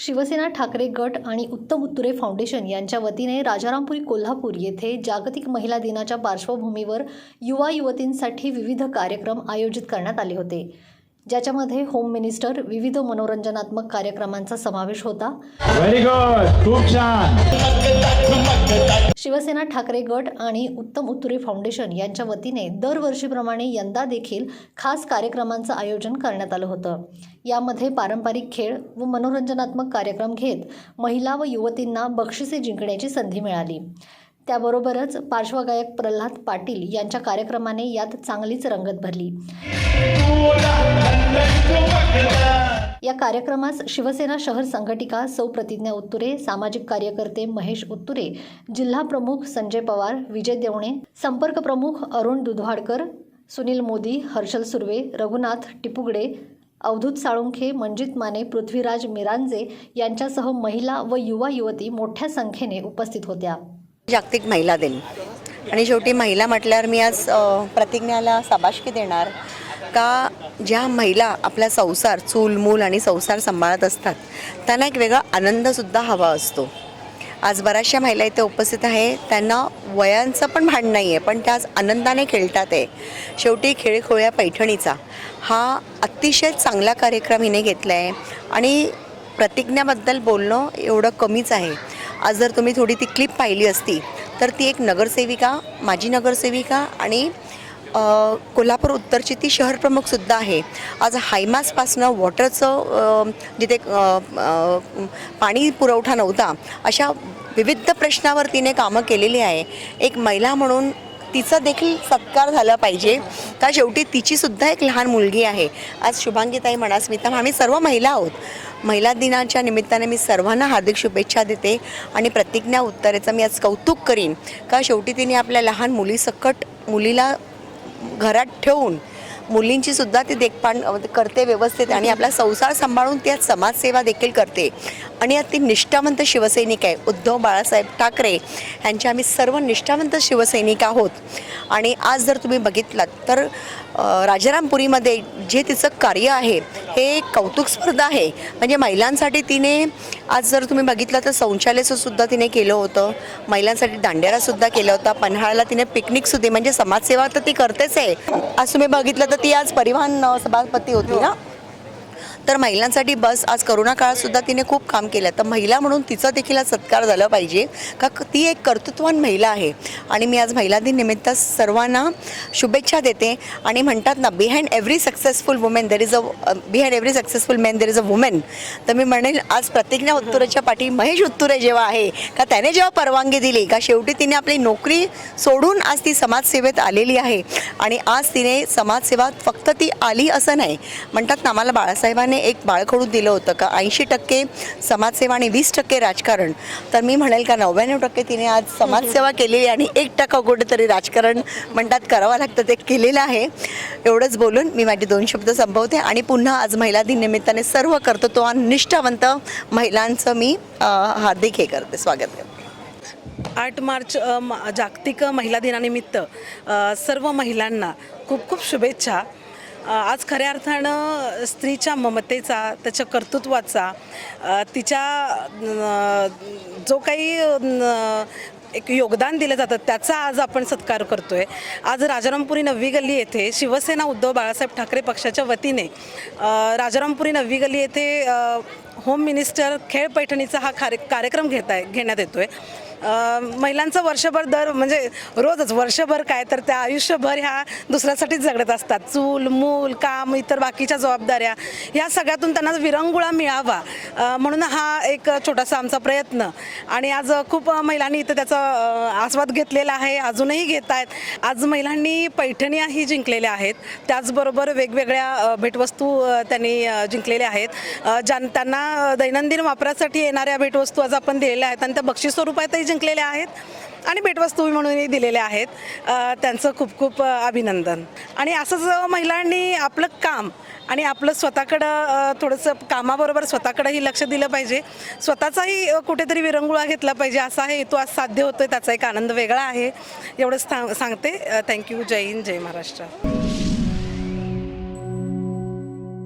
शिवसेना ठाकरे गट आणि उत्तम उत्तुरे फाउंडेशन यांच्या वतीने राजारामपुरी कोल्हापूर येथे जागतिक महिला दिनाच्या पार्श्वभूमीवर युवा युवतींसाठी विविध कार्यक्रम आयोजित करण्यात आले होते. ज्याच्यामध्ये होम मिनिस्टर विविध मनोरंजनात्मक कार्यक्रमांचा समावेश होता. व्हेरी गुड खूप छान. शिवसेना ठाकरे गट आणि उत्तम उत्तुरे फाउंडेशन यांच्या वतीने दरवर्षीप्रमाणे यंदा देखील खास कार्यक्रमांचं आयोजन करण्यात आलं होतं. यामध्ये पारंपरिक खेळ व मनोरंजनात्मक कार्यक्रम घेत महिला व युवतींना बक्षिसे जिंकण्याची संधी मिळाली. त्याबरोबरच पार्श्वगायक प्रल्हाद पाटील यांच्या कार्यक्रमाने यात चांगलीच रंगत भरली. या कार्यक्रमास शिवसेना शहर संघटिका सौ प्रतिज्ञा उत्तुरे सामाजिक कार्यकर्ते महेश उत्तुरे जिल्हा प्रमुख संजय पवार विजय देवणे संपर्क प्रमुख अरुण दुधवाडकर सुनील मोदी हर्षल सुर्वे रघुनाथ टिपुगडे अवधूत साळुंखे मंजित माने पृथ्वीराज मिरांजे यांच्यासह महिला व युवा युवती मोठ्या संख्येने उपस्थित होत्या. जागतिक महिला दिन. आणि शेवटी महिला म्हटल्यावर मी आज प्रतिज्ञाला शाबासकी देणार का ज्या महिला आपला संसार चूल मूल आणि संसार सांभाळत असतात त्यांना एक वेगळा आनंदसुद्धा हवा असतो. आज बऱ्याचशा महिला इथे उपस्थित आहे त्यांना वयांचं पण भान नाही आहे पण त्या आज आनंदाने खेळतात आहे. शेवटी खेळखोळ्या पैठणीचा. हा अतिशय चांगला कार्यक्रम हिने घेतला आहे आणि प्रतिज्ञाबद्दल बोलणं एवढं कमीच आहे. आज जर तुम्ही थोडी ती क्लिप पाहिली असती तर ती एक नगरसेविका माजी नगरसेविका आणि कोल्हापूर उत्तरची ती शहरप्रमुखसुद्धा आहे. आज हायमासपासनं वॉटरचं जिथे पाणी पुरवठा नव्हता अशा विविध प्रश्नावर तिने कामं केलेली आहे. एक महिला म्हणून तिचा देखील सत्कार झाला पाहिजे. का शेवटी तिचीसुद्धा एक लहान मुलगी आहे. आज शुभांगीताई म्हणा स्मिता आम्ही सर्व महिला आहोत. महिला दिनाच्या निमित्ताने मी सर्वांना हार्दिक शुभेच्छा देते आणि प्रतिज्ञा उत्तरेचं मी आज कौतुक करीन. का शेवटी तिने आपल्या लहान मुलीसकट मुलीला घरात ठेवून मुलींची सुद्धा ती देखभाल करते व्यवस्थित आणि आपला संसार सांभाळून ती आज समाजसेवा देखील करते. आणि यात ती निष्ठावंत शिवसैनिक आहे. उद्धव बाळासाहेब ठाकरे यांचे आम्ही सर्व निष्ठावंत शिवसैनिक आहोत. आणि आज जर तुम्ही बघितलात तर राजारामपुरीमध्ये जे तिचं कार्य आहे हे एक कौतुक स्पर्धा आहे. म्हणजे महिलांसाठी तिने आज जर तुम्ही बघितलं तर शौचालयसुद्धा तिने केलं होतं. महिलांसाठी दांडेरासुद्धा केला होता. पन्हाळ्याला तिने पिकनिकसुद्धा म्हणजे समाजसेवा तर ती करतेच आहे. आज तुम्ही बघितलं तर ती आज परिवहन सभापती होती ना? तर महिलांसाठी बस आज करोना काळात सुद्धा तिने खूप काम केलं. तर महिला म्हणून तिचा देखील आज सत्कार झाला पाहिजे. का ती एक कर्तृत्वान महिला आहे. आणि मी आज महिला दिन निमित्त सर्वांना शुभेच्छा देते. आणि म्हणतात ना behind every successful women there is a behind every successful man there is a women तर मी म्हणेल आज प्रतिज्ञा उत्तुरेच्या पाठी महेश उत्तुरे जेव्हा आहे का त्याने जेव्हा परवानगी दिली का शेवटी तिने आपली नोकरी सोडून आज ती समाजसेवेत आलेली आहे. आणि आज तिने समाजसेवा फक्त ती आली असं नाही. म्हणतात ना आम्हाला बाळासाहेबांनी एक बाळखडू दिलं होतं का? ऐंशी टक्के समाजसेवा आणि वीस टक्के राजकारण. तर मी म्हणेल का नव्याण्णव टक्के तिने आज समाजसेवा केलेली आणि एक टक्का कुठेतरी राजकारण म्हणतात करावं लागतं ते केलेलं आहे. एवढंच बोलून मी माझे दोन शब्द संपवते आणि पुन्हा आज महिला दिन निमित्ताने सर्व आणि निष्ठावंत महिलांचं मी हार्दिक हे करते. स्वागत करते आठ मार्च जागतिक महिला दिनानिमित्त सर्व महिलांना खूप खूप शुभेच्छा. आज खऱ्या अर्थानं स्त्रीच्या ममतेचा त्याच्या कर्तृत्वाचा तिच्या जो काही एक योगदान दिलं जातं त्याचा आज आपण सत्कार करतो आहे आज राजारामपुरी नववी गल्ली येथे शिवसेना उद्धव बाळासाहेब ठाकरे पक्षाच्या वतीने राजारामपुरी नववी गल्ली येथे होम मिनिस्टर खेळ पैठणीचा हा कार्य कार्यक्रम घेत आहे घेण्यात येतो आहे महिलांचं वर्षभर दर म्हणजे रोजच वर्षभर काय तर त्या आयुष्यभर ह्या दुसऱ्यासाठीच झगडत असतात. चूल मूल काम इतर बाकीच्या जबाबदाऱ्या ह्या सगळ्यातून त्यांना विरंगुळा मिळावा म्हणून हा एक छोटासा आमचा प्रयत्न. आणि आज खूप महिलांनी इथं त्याचा आस्वाद घेतलेला आहे अजूनही घेत आहेत आज महिलांनी पैठण्याही जिंकलेल्या आहेत. त्याचबरोबर वेगवेगळ्या भेटवस्तू त्यांनी जिंकलेल्या आहेत. ज्यां त्यांना दैनंदिन वापरासाठी येणाऱ्या भेटवस्तू आज आपण दिलेल्या आहेत. आणि त्या बक्षीस स्वरूपातही जिंकलेल्या आहेत आणि भेटवस्तू म्हणूनही दिलेल्या आहेत. त्यांचं खूप खूप अभिनंदन. आणि असंच महिलांनी आपलं काम आणि आपलं स्वतःकडं थोडंसं कामाबरोबर स्वतःकडंही लक्ष दिलं पाहिजे. स्वतःचाही कुठेतरी विरंगुळा घेतला पाहिजे. असा आहे तो आज साध्य होतोय. त्याचा एक आनंद वेगळा आहे. एवढंच सांगते. Thank you. Jai Hind. Jai Maharashtra.